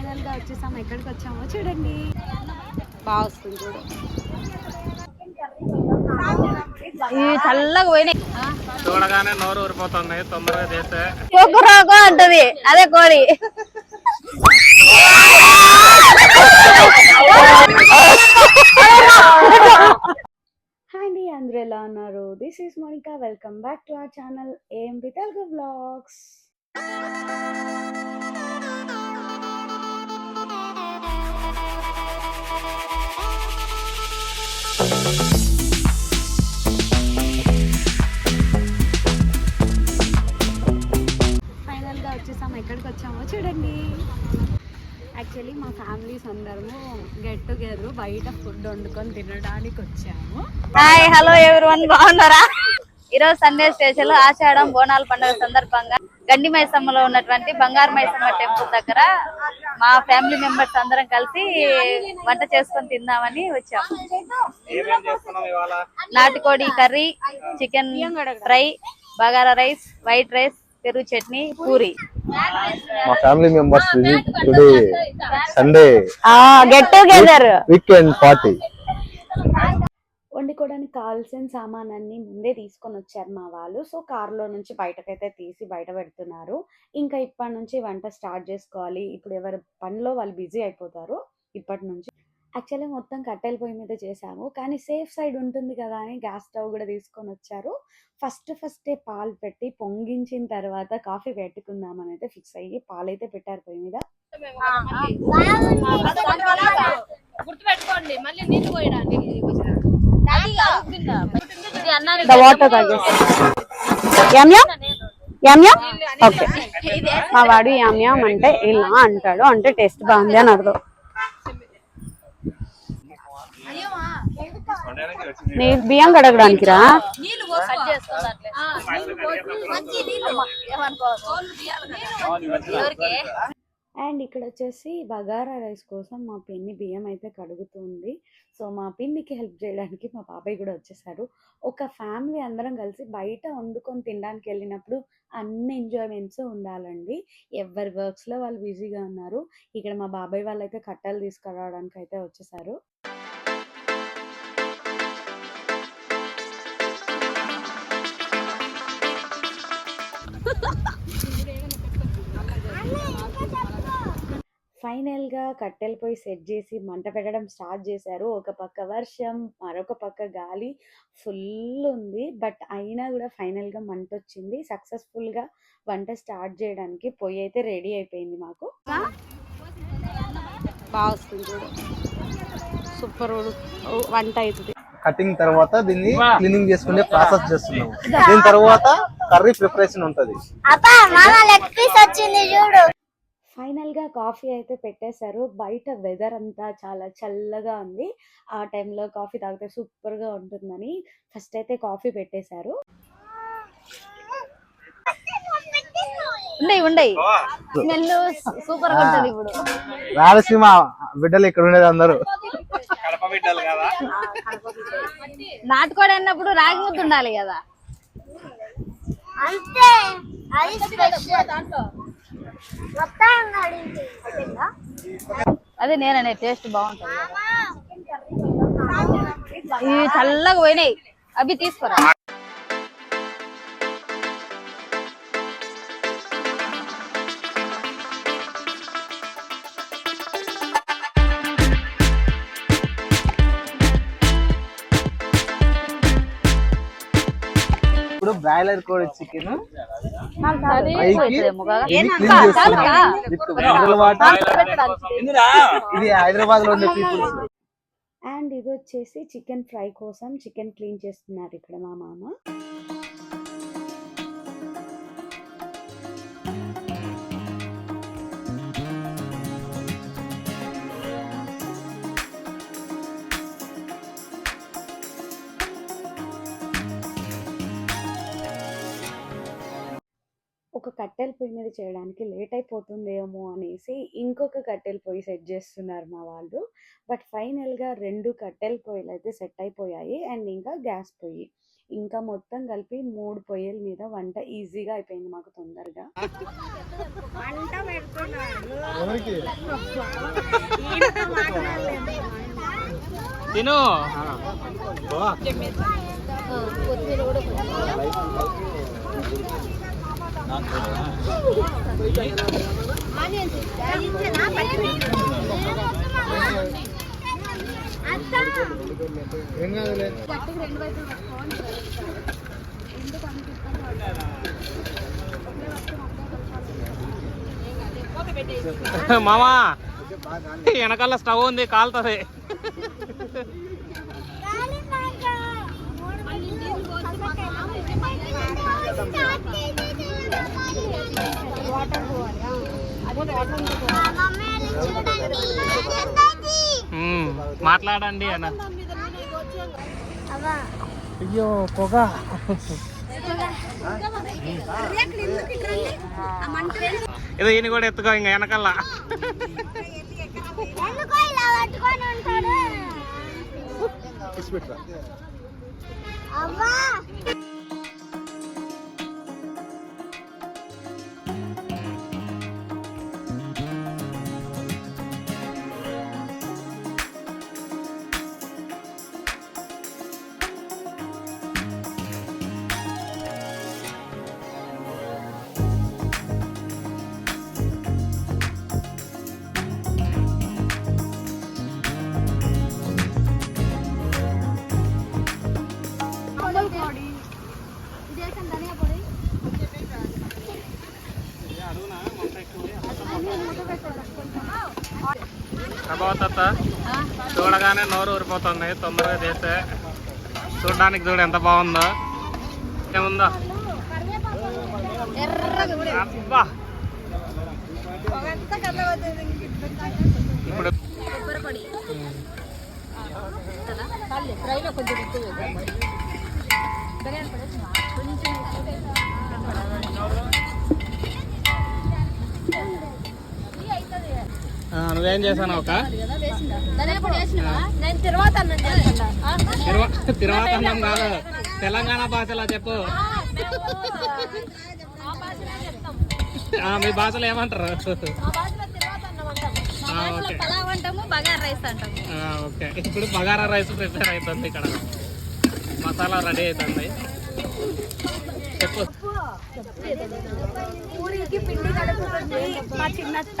ఫైనల్గా వచ్చేసాము. ఎక్కడికి వచ్చామో చూడండి. బాగా వస్తుంది ఇవి చల్లగా పోయినాయి. చూడగానే నోరు ఊరిపోతుంది తొందరగా చేస్తే. కుక్కరోకో అంటది. అదే కోడి. హాయ్ అండి అందరూ ఎలా ఉన్నారు? This is Monika welcome back to our channel A M P Telugu blogs ఫైనల్గా వచ్చేసాము. ఎక్కడికి వచ్చామో చూడండి. యాక్చువల్లీ మా ఫ్యామిలీస్ అందరము గెట్ టుగెదర్ బయట ఫుడ్ వండుకొని తినడానికి వచ్చాము. హాయ్ హలో ఎవరివన్ బాగున్నారా? ఈరోజు సండే స్పెషల్ ఆషాఢం బోనాల పండుగ సందర్భంగా. గండి మైసమ్మలో ఉన్నటువంటి బంగారు మైసమ్మ టెంపుల్ దగ్గర మా ఫ్యామిలీ మెంబర్స్ అందరం కలిసి వంట చేసుకొని తిందామని వచ్చాము ఏమేం చేస్తున్నాం ఇవాళ? నాటుకోడి curry chicken fry bagara rice white rice పెరుగు చట్నీ పూరి. మా family members today Sunday get together weekend party. వండుకోవడానికి కావాల్సిన సామానాన్ని ముందే తీసుకొని వచ్చారు మా వాళ్ళు. సో కార్లో నుంచి బయటకైతే తీసి బయట పెడుతున్నారు. ఇంకా ఇప్పటి నుంచి వంట స్టార్ట్ చేసుకోవాలి. ఇప్పుడు ఎవరి పనిలో వాళ్ళు బిజీ అయిపోతారు. ఇప్పటి నుంచి యాక్చువల్లీ మొత్తం కట్టెల పొయ్యి మీద చేసాము కానీ సేఫ్ సైడ్ ఉంటుంది కదా అని గ్యాస్ స్టవ్ కూడా తీసుకొని వచ్చారు. ఫస్ట్ ఫస్టే పాలు పెట్టి పొంగించిన తర్వాత కాఫీ పెట్టుకుందామని అయితే ఫిక్స్ అయ్యి పాలైతే పెట్టారు పొయ్యి మీద. గుర్తుపెట్టుకోండి. మళ్ళీ నీళ్ళు పోయడానికి వాటర్ ఓకే. మా వాడు యమ్ యమ్ అంటే ఇలా అంటాడు. అంటే టేస్ట్ బాగుంది అని అర్థం. నీ బియ్యం కడగడానికి రా. అండ్ ఇక్కడ వచ్చేసి బగారా రైస్ కోసం మా పిన్ని బియ్యం అయితే కడుగుతుంది. సో మా పిన్నికి హెల్ప్ చేయడానికి మా బాబాయ్ కూడా వచ్చేసారు. ఒక ఫ్యామిలీ అందరం కలిసి బయట వండుకొని తినడానికి వెళ్ళినప్పుడు అన్ని ఎంజాయ్మెంట్స్ ఉండాలండి. ఎవరి వర్క్స్లో వాళ్ళు బిజీగా ఉన్నారు. ఇక్కడ మా బాబాయ్ వాళ్ళైతే కట్టలు తీసుకురావడానికి అయితే వచ్చేసారు. ఫైనల్గా కట్టెల పొయ్యి సెట్ చేసి మంట పెట్టడం స్టార్ట్ చేశారు. ఒక పక్క వర్షం మరొక పక్క గాలి ఫుల్ ఉంది. బట్ అయినా కూడా ఫైనల్గా మంట వచ్చింది సక్సెస్ఫుల్గా వంట స్టార్ట్ చేయడానికి పొయ్యి అయితే రెడీ అయిపోయింది మాకు. బాగా వస్తుంది చూడు. సూపర్ వంట అవుతుంది కటింగ్ తర్వాత దీన్ని క్లీనింగ్ చేసుకునే ప్రాసెస్ చేస్తున్నాము. దీని తర్వాత కర్రీ ప్రిపరేషన్ ఉంటది. ఫైనల్ గా కాఫీ అయితే పెట్టేశారు. బయట వెదర్ అంతా చాలా చల్లగా ఉంది. ఆ టైంలో కాఫీ తాగితే సూపర్గా ఉంటుందని ఫస్ట్ అయితే కాఫీ పెట్టేశారు. ఉండయి ఉండయి. స్మెల్ సూపర్గా ఉంటది ఇప్పుడు. రాయలసీమ బిడ్డలు ఇక్కడ ఉండేది అందరూ. నాటుకోడి అన్నప్పుడు రాగి ముద్ద ఉండాలి కదా. అదే అదే నేననే టేస్ట్ బాగుంటుంది. ఇవి చల్లగా పోయినాయి. అవి తీసుకురా. ఇప్పుడు బ్రాయిలర్ కోడి చికెన్. ఇది హైదరాబాద్లో ఉండే పీపుల్స్. అండ్ ఇది వచ్చేసి చికెన్ ఫ్రై కోసం చికెన్ క్లీన్ చేస్తున్నారు ఇక్కడ మా మామ. ఒక కట్టెల పొయ్యి మీద చేయడానికి లేట్ అయిపోతుందేమో అనేసి ఇంకొక కట్టెల పొయ్యి సెట్ చేస్తున్నారు మా వాళ్ళు. బట్ ఫైనల్గా రెండు కట్టెల పొయ్యిలు అయితే సెట్ అయిపోయాయి. అండ్ ఇంకా గ్యాస్ పొయ్యి. ఇంకా మొత్తం కలిపి మూడు పొయ్యిల మీద వంట ఈజీగా అయిపోయింది మాకు తొందరగా. ఎవరికి? తిను. ఏం కాదులే మామా వెనకాల స్టవ్ ఉంది కాలుతుంది. మాట్లాడండి అన్న. అయ్యో పొగ. ఏదో ఈయన కూడా ఎత్తుకో ఇంకా వెనకాల. ఇచ్చిపెట్టరా చూడగానే నోరు ఊరిపోతుంది. తొందరగా చేస్తే చూడడానికి చూడు ఎంత బాగుందో. ఏముందో? అబ్బా! ఇప్పుడు కొంచెం నువ్వేం చేశాను ఒక? తిరువాత అన్నం కాదు. తెలంగాణ భాషలో చెప్పు. మీ భాషలో ఏమంటారు? ఓకే. ఇప్పుడు బగారా రైస్ ప్రిపేర్ అవుతుంది ఇక్కడ. మసాలా రెడీ అవుతుంది చెప్పు. ఊరికి పిండి కడుపుతుంది. మా చిన్నత్త.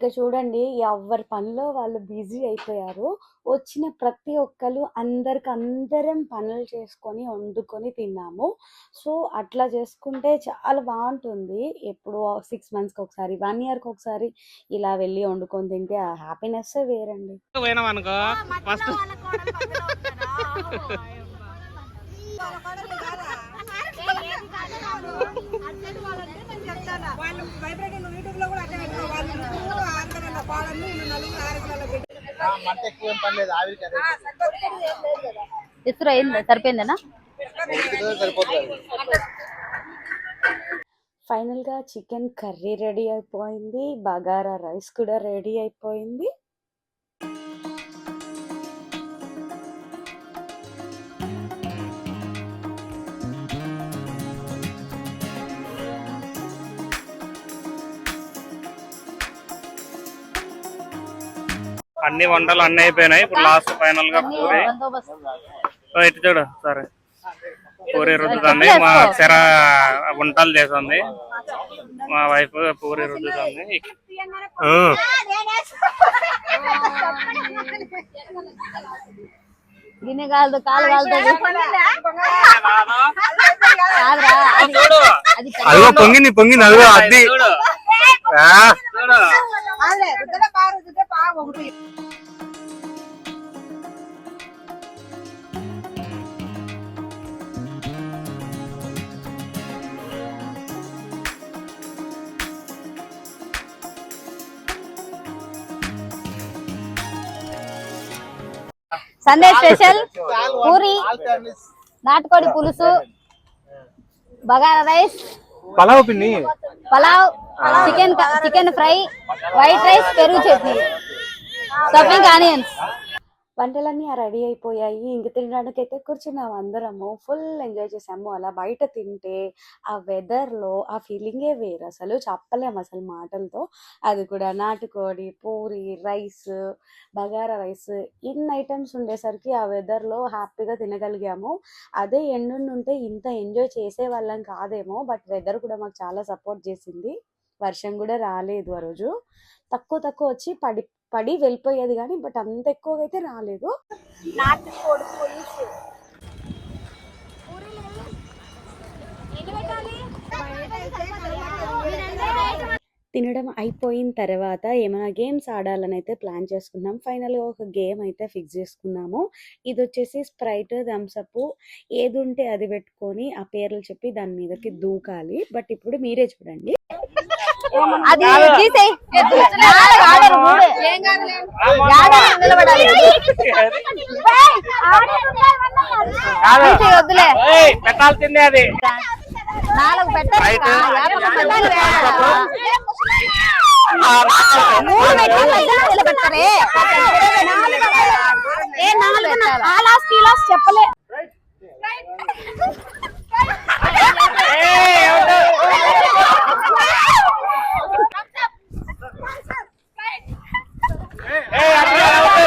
ఇక చూడండి ఎవరి పనిలో వాళ్ళు బిజీ అయిపోయారు వచ్చిన ప్రతి ఒక్కరు అందరికి అందరం పనులు చేసుకొని వండుకొని తిన్నాము. సో అట్లా చేసుకుంటే చాలా బాగుంటుంది. ఎప్పుడు సిక్స్ మంత్స్కి ఒకసారి వన్ ఇయర్కి ఒకసారి ఇలా వెళ్ళి వండుకొని తింటే ఆ హ్యాపీనెస్ వేరండి. పోయినాం అనుకో ఫస్ట్ మంట ఎక్కువ ఏం పని లేదు ఆవిరికి అదే ఇసురు అయిందా సరిపోయిందేనా? సరిపోతుంది. ఫైనల్గా చికెన్ కర్రీ రెడీ అయిపోయింది. బగారా రైస్ కూడా రెడీ అయిపోయింది. అన్ని వంటలు అన్ని అయిపోయినాయి. ఇప్పుడు లాస్ట్ ఫైనల్గా పూరి. ఇటు చూడు సారీ. పూరి రుద్దుతుంది. మా చెర వంటలు చేస్తుంది. మా వైఫ్ పూరి రుద్దుతుంది. ఆ. గిన్నె కాదు కాలు అదిగో పొంగింది పొంగింది. అదిగో అది సండే స్పెషల్ పూరి నాటుకోడి పులుసు బగారా రైస్ పలావ్ పిన్ని? Pulao chicken chicken fry white rice పెరుగు చట్నీ. Stuffing onions. వంటలన్నీ రెడీ అయిపోయాయి. ఇంక తినడానికైతే కూర్చున్నాము అందరము. ఫుల్ ఎంజాయ్ చేసాము. అలా బయట తింటే ఆ వెదర్లో ఆ ఫీలింగే వేరు. అసలు చెప్పలేము అసలు మాటలతో. అది కూడా నాటుకోడి పూరి రైస్ బగారా రైస్ ఇన్ని ఐటమ్స్ ఉండేసరికి ఆ వెదర్లో హ్యాపీగా తినగలిగాము. అదే ఎండుంటే ఇంత ఎంజాయ్ చేసే వాళ్ళం కాదేమో బట్ వెదర్ కూడా మాకు చాలా సపోర్ట్ చేసింది. వర్షం కూడా రాలేదు ఆ రోజు. తక్కువ తక్కువ వచ్చి పడి పడి వెళ్ళిపోయేది కానీ బట్ అంత ఎక్కువగా అయితే రాలేదు. తినడం అయిపోయిన తర్వాత ఏమైనా గేమ్స్ ఆడాలని అయితే ప్లాన్ చేసుకున్నాం. ఫైనల్గా ఒక గేమ్ అయితే ఫిక్స్ చేసుకున్నాము. ఇది వచ్చేసి స్ప్రైట్ థమ్స్అప్ ఏది ఉంటే అది పెట్టుకొని ఆ పేర్లు చెప్పి దాని మీదకి దూకాలి. బట్ ఇప్పుడు మీరే చూడండి. అది తీసేయి నిలబడాలి వద్దులే. పెట్టాల్సిందే అది. నాలుగు పెట్టాలి. నిలబెడతారే. ఏ చెప్పలే. ¡Eh, arriba la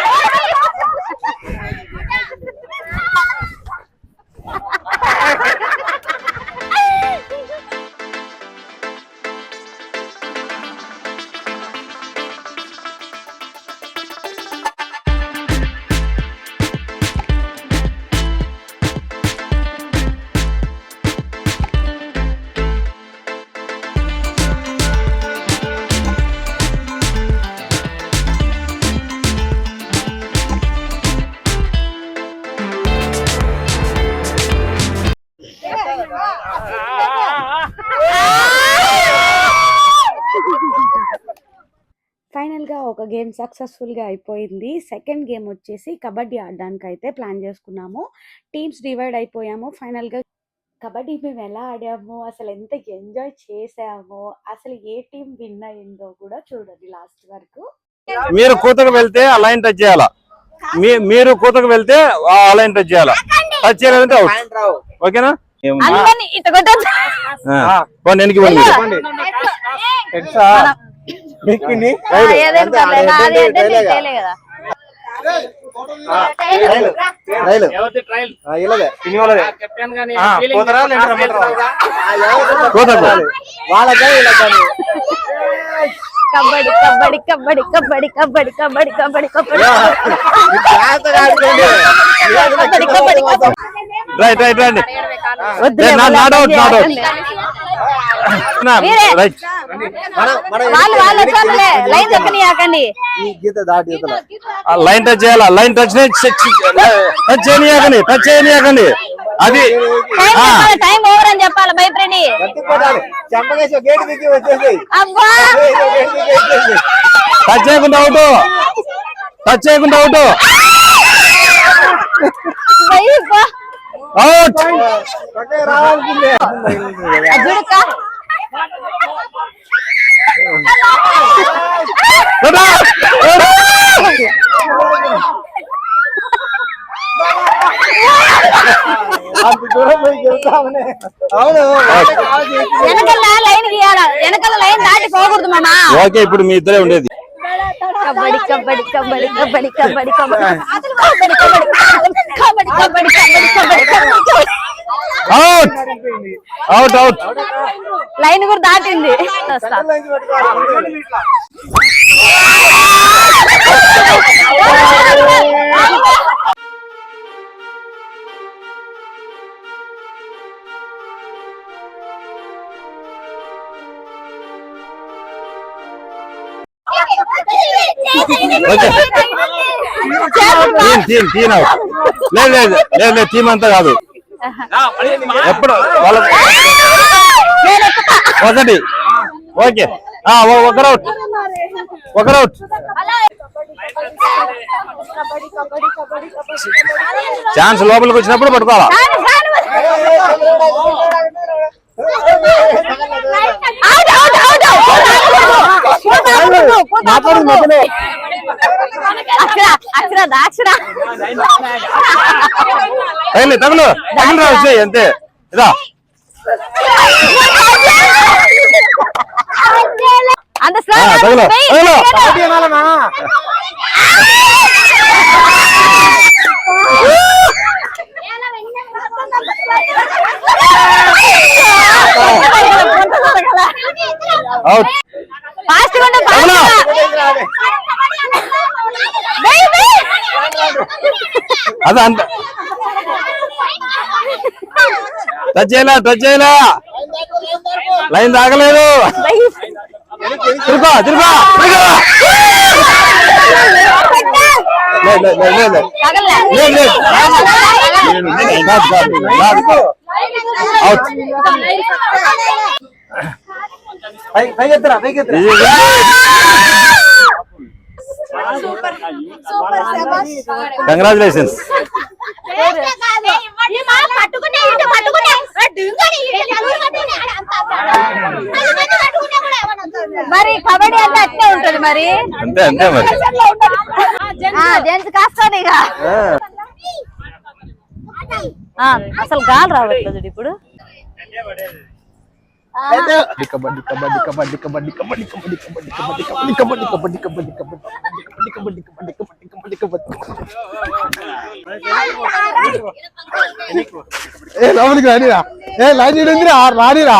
సక్సెస్ఫుల్గా అయిపోయింది సెకండ్ గేమ్ వచ్చేసి కబడ్డీ ఆడడానికి అయితే ప్లాన్ చేసుకున్నాము టీమ్స్ డివైడ్ అయిపోయాము ఫైనల్గా కబడ్డీ మేము ఎలా ఆడాము అసలు ఎంత ఎంజాయ్ చేసామో అసలు ఏ టీం విన్ అయిందో కూడా చూడండి లాస్ట్ వరకు మీరు కూతకు వెళ్తే ఆ లైన్ టచ్ చేయాలా మీరు కూతకు వెళ్తే ఆ లైన్ టచ్ చేయాలా టచ్ చేయలేదంటే అవుట్ ఓకేనా వెనక్కి పోండి మీరు. ఎట్సా పిన్ని ఆ, ఏదైనా పర్లేదు. నాది అంటే నీకు తేలే కదా. రైలు. ఎవరిది ట్రయల్? ఆ, ఇలాగే. పోతారా వాళ్ళకే ఇలా కానీ కబడ్డీ కబడ్డీ కబడ్డీ కబడ్డీ కబడ్డీ కబడ్డీ రైట్ రైట్ మళ్ళీ not out, not out. Right. Line touch చేయాలా? లైన్ టచ్ టచ్ చేయనియాకండి టచ్ చేయనియాకండి. అది టైం ఓవర్ అని చెప్పాలి భయపడి టచ్ చేయకుండా అవుట్. టచ్ చేయకుండా అవుట్. అవుట్. పక్కకి రావాల్సిందే అజుడుక అంత దూరం పోయి గెలుస్తామని అవును వెనకాల లైన్ గీయాల వెనకాల లైన్ దాటి పోకూడదు మామా ఓకే ఇప్పుడు మీ ఇద్దరే ఉండేది kabaddi kabaddi kabaddi kabaddi kabaddi kabaddi kabaddi kabaddi kabaddi kabaddi kabaddi kabaddi out out out line కూడా దాటింది. టీమ్ టీమ్ టీమ్ అవుట్ లేదు లేదు లేదు లేదు టీం అంతా కాదు. ఎప్పుడు? వసండి ఓకే. ఒక రౌట్ ఒక రౌట్ ఛాన్స్ లోపలికి వచ్చినప్పుడు పట్టుకోవాలా? అక్షర అక్షర దాక్షరా తగిలి తగులు తగిలి రావచ్చు అంతే ఇదా அந்த சார் தகுல தகுல அப்படியே நாளனா ఫాస్ట్గా. అదే అంత. టచ్ చేయలే టచ్ చేయలే. లైన్ తాగలేదు. తిరుపా తిరుపా లేదు లేదు లేదు లేదు. లేదు పైకెత్తరా కంగ్రాచులేషన్స్ మరి కబడ్డీ అంటే అట్లే ఉంటది మరి. అంతే అంతే మరి. జెంట్స్. కాస్తాను ఇక. అసలు గాలి రావట్లేదు ఇప్పుడు. కబడ్డీ కబడ్డీ కబడ్డీ కబడ్డీ కబడ్డీ కబడ్డీ కబడ్డీ కబడ్డీ కబడ్డీ కబడ్డీ కబడ్డీ కబడ్డీ కబడ్డీ కబడ్డీ కబడ్డీ కబడ్డీ కబడ్డీ ఏ లోపలికి రానిరా. ఏ లైన్ రానిరా తాగలేదులే.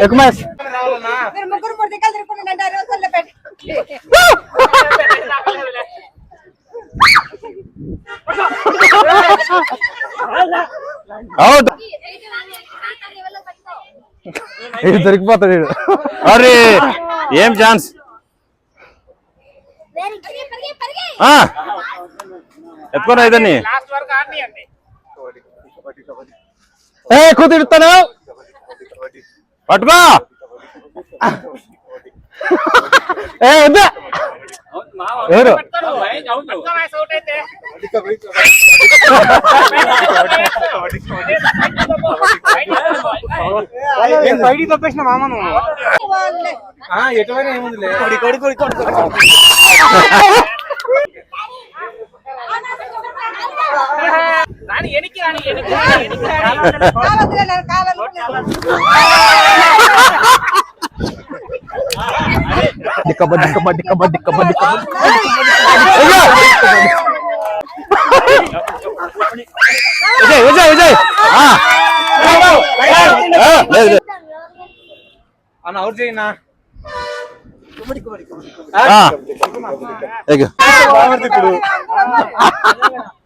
ఎక్కుమేష్. మీరు ముగ్గురు మూడు దిక్కలు తిరుపుకుంటే అంటే రోజుల్లో పెట్టి. అవుట్. ఇది దొరికిపోతాడు వీడు. అరే ఏం ఛాన్స్? ఆ. ఎత్తుకోరా ఇదని ఏ కూతురు ఇస్తాను. పట్టుకో. ఏ వద్దా. ఎవరు? బయటికి తప్పేసిన మామను ఎటువైనా ఏముందిలే. కాలొద్దులే, Dikabad, dikabad, dikabad, dikabad, dikabad. Ujay, ujay, ujay. Ah. அண்ணா அவர் செய்யண்ணா ஆ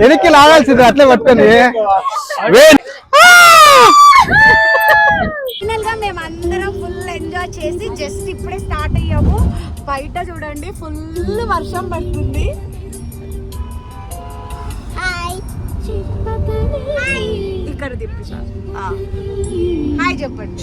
వెనక్కి లాగాల్సింది అట్లే పట్టుకొని. మేము అందరం ఫుల్ ఎంజాయ్ చేసి జస్ట్ ఇప్పుడే స్టార్ట్ అయ్యాము. బయట చూడండి ఫుల్ వర్షం పడుతుంది. ఇక్కడ తిప్పి హాయ్ చెప్పండి.